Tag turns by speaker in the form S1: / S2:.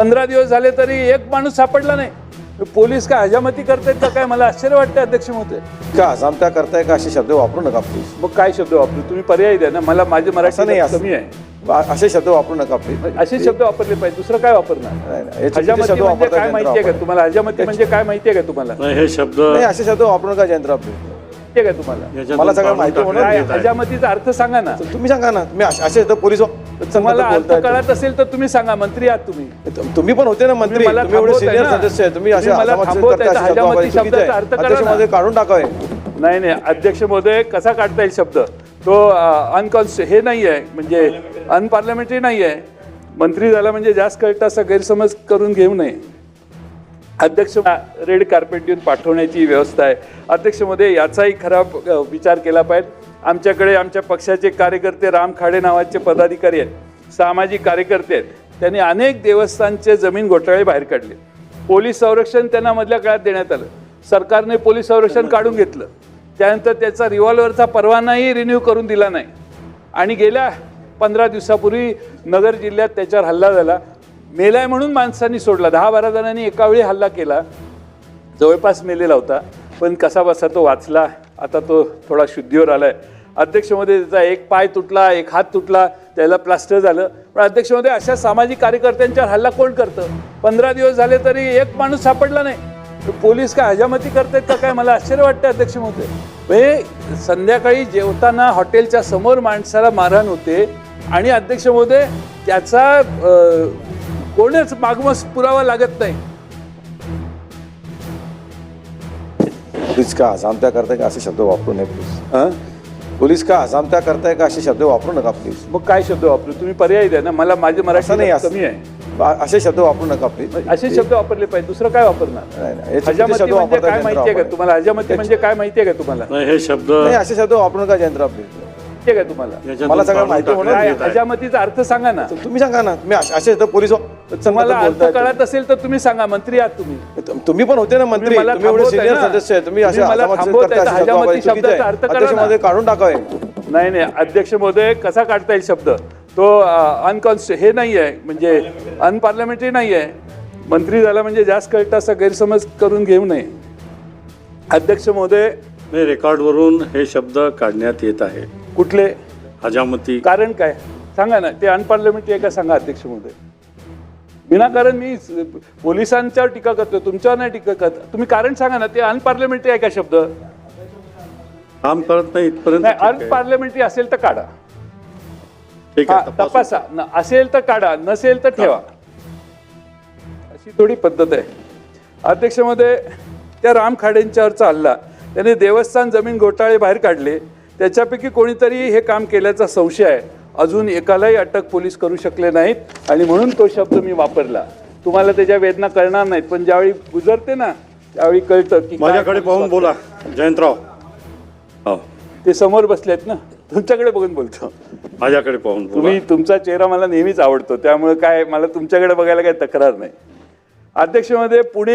S1: पंधरा दिवस झाले तरी एक माणूस सापडला नाही. पोलीस काय हजामती करतायत का काय? मला आश्चर्य वाटतं अध्यक्ष महोदय.
S2: का अजामत्या करताय का? असे शब्द वापरू नका प्लीज
S1: मग काय शब्द वापरू? तुम्ही पर्याय द्या ना. मला माझे मराठी
S2: नाही असं
S1: कमी आहे.
S2: असे शब्द वापरू नका प्लीज
S1: असे शब्द वापरले पाहिजे. दुसरं काय वापरणार?
S2: नाही, नाही. हे चुकीचे
S1: हजामती
S2: शब्द
S1: म्हणजे काय माहितीये का
S2: जयंतराव
S1: तुम्हाला? हजामती म्हणजे काय माहितीये का तुम्हाला?
S3: नाही हे शब्द
S2: नाही असे शब्द वापरू नका जयंतराव प्लीज
S1: माहितीये का तुम्हाला
S2: मला सगळं माहिती होणार.
S1: काय. हजामतीचा अर्थ सांगा ना.
S2: तुम्ही सांगा ना. तुम्ही असे पोलीस
S1: तुम्हाला अर्थ कळत असेल तर तुम्ही सांगा. मंत्री आहात तुम्ही.
S2: तुम्ही पण होते ना मंत्री.
S1: तुम्ही मला.
S2: सदस्य आहे. तुम्ही.
S1: अर्थ
S2: काढून टाकावे
S1: नाही नाही. अध्यक्ष महोदय कसा काढता येईल शब्द? तो अनकॉन्स्ट हे नाही आहे. म्हणजे अनपार्लमेंटरी नाही आहे. मंत्री झाला म्हणजे जास्त कळतं असा गैरसमज करून घेऊ नये. अध्यक्ष रेड कार्पेट देऊन पाठवण्याची व्यवस्था आहे. अध्यक्षमध्ये याचाही खराब विचार केला पाहिजे. आमच्याकडे आमच्या पक्षाचे कार्यकर्ते राम खाडे नावाचे पदाधिकारी आहेत. सामाजिक कार्यकर्ते आहेत. त्यांनी अनेक देवस्थानचे जमीन घोटाळे बाहेर काढले. पोलीस संरक्षण त्यांना मधल्या काळात देण्यात आलं. सरकारने पोलीस संरक्षण काढून घेतलं. त्यानंतर त्याचा रिव्हॉल्वरचा परवानाही रिन्यू करून दिला नाही. आणि गेल्या पंधरा दिवसापूर्वी नगर जिल्ह्यात त्याच्यावर हल्ला झाला. मेलाय म्हणून माणसांनी सोडला. दहा बारा जणांनी एका वेळी हल्ला केला. जवळपास मेलेला होता. पण कसा बसा तो वाचला. आता तो थोडा शुद्धीवर आला आहे अध्यक्षमध्ये त्याचा एक पाय तुटला एक हात तुटला. त्याला प्लास्टर झालं. पण अध्यक्षमध्ये अशा सामाजिक कार्यकर्त्यांच्यावर हल्ला कोण करतं? पंधरा दिवस झाले तरी एक माणूस सापडला नाही. पोलीस काय हजामती करतायत का काय? मला आश्चर्य वाटतं अध्यक्ष महोदय म्हणजे संध्याकाळी जेवताना हॉटेलच्या समोर माणसाला मारहाण होते. आणि अध्यक्ष महोदय त्याचा कोणच मागमस पुरावा लागत नाही.
S2: पोलीस का अजामत्या करताय का असे शब्द वापरू नये प्लीज
S1: हं?
S2: पोलीस का अजामत्या करताय का असे शब्द वापरू नका प्लीज
S1: मग काय शब्द वापरू? तुम्ही पर्याय द्या ना. मला माझे
S2: असं
S1: मराठी
S2: नाही असं
S1: कमी आहे.
S2: असे शब्द वापरू नका प्लीज
S1: असे शब्द वापरले पाहिजे. दुसरं काय वापरणार?
S2: नाही, नाही. हे चुकीचे
S1: हजामती
S2: शब्द
S1: म्हणजे
S2: वापरताय
S1: काय माहितीये का
S2: जयंतराव
S1: तुम्हाला? हजामती म्हणजे काय माहितीये का तुम्हाला?
S3: नाही हे शब्द
S2: नाही असे शब्द वापरू नका जयंतराव प्लीज
S1: माहितीये का तुम्हाला?
S2: मला सगळं माहिती होणार.
S3: आहे.
S1: हजामतीचा अर्थ सांगा ना.
S2: तुम्ही सांगा ना. तुम्ही असे पोलीस
S1: तुम्हाला अर्थ कळत असेल तर तुम्ही सांगा. मंत्री आहात तुम्ही.
S2: तुम्ही पण होते ना मंत्री.
S1: तुम्ही मला.
S2: सदस्य आहे. तुम्ही
S1: शब्दाचा
S2: आहे. काढून टाकावे.
S1: नाही नाही. अध्यक्ष महोदय कसा काढता येईल शब्द? तो अनकॉन्स्ट हे नाही आहे म्हणजे अनपार्लमेंटरी नाही आहे मंत्री झाला म्हणजे जास्त कळतं असा गैरसमज करून घेऊ नये. अध्यक्ष महोदय
S3: रेकॉर्डवरून हे शब्द काढण्यात येत आहे.
S1: कुठले?
S3: हजामती.
S1: कारण काय? सांगा ना ते अनपार्लमेंटरी आहे का? सांगा अध्यक्ष महोदय विनाकारण मी पोलिसांच्यावर टीका करतो तुमच्यावर नाही टीका करत. तुम्ही कारण सांगा ना ते अनपार्लमेंटरी आहे का शब्द?
S3: काम करत नाही इथपर्यंत
S1: नाही. अनपार्लमेंटरी असेल तर काढा.
S3: ठीक
S1: हा,
S3: आहे तपासू.
S1: तपासा. न- असेल तर काढा नसेल तर ठेवा. अशी थोडी पद्धत आहे. अध्यक्षमध्ये त्या राम खाडेंच्यावरचा हल्ला त्याने देवस्थान जमीन घोटाळे बाहेर काढले. त्याच्यापैकी कोणीतरी हे काम केल्याचा संशय आहे. अजून एकालाही अटक पोलीस करू शकले नाहीत आणि म्हणून तो शब्द मी वापरला. तुम्हाला त्याच्या वेदना कळणार नाहीत पण ज्यावेळी गुजरते ना त्यावेळी कळतं की
S3: माझ्याकडे पाहून. बोला जयंतराव. हो.
S1: ते समोर बसलेत ना तुमच्याकडे बघून बोलतो.
S3: माझ्याकडे पाहून
S1: तुम्ही तुमचा चेहरा मला नेहमीच आवडतो त्यामुळे काय मला तुमच्याकडे बघायला काही तक्रार नाही. अध्यक्षमध्ये पुणे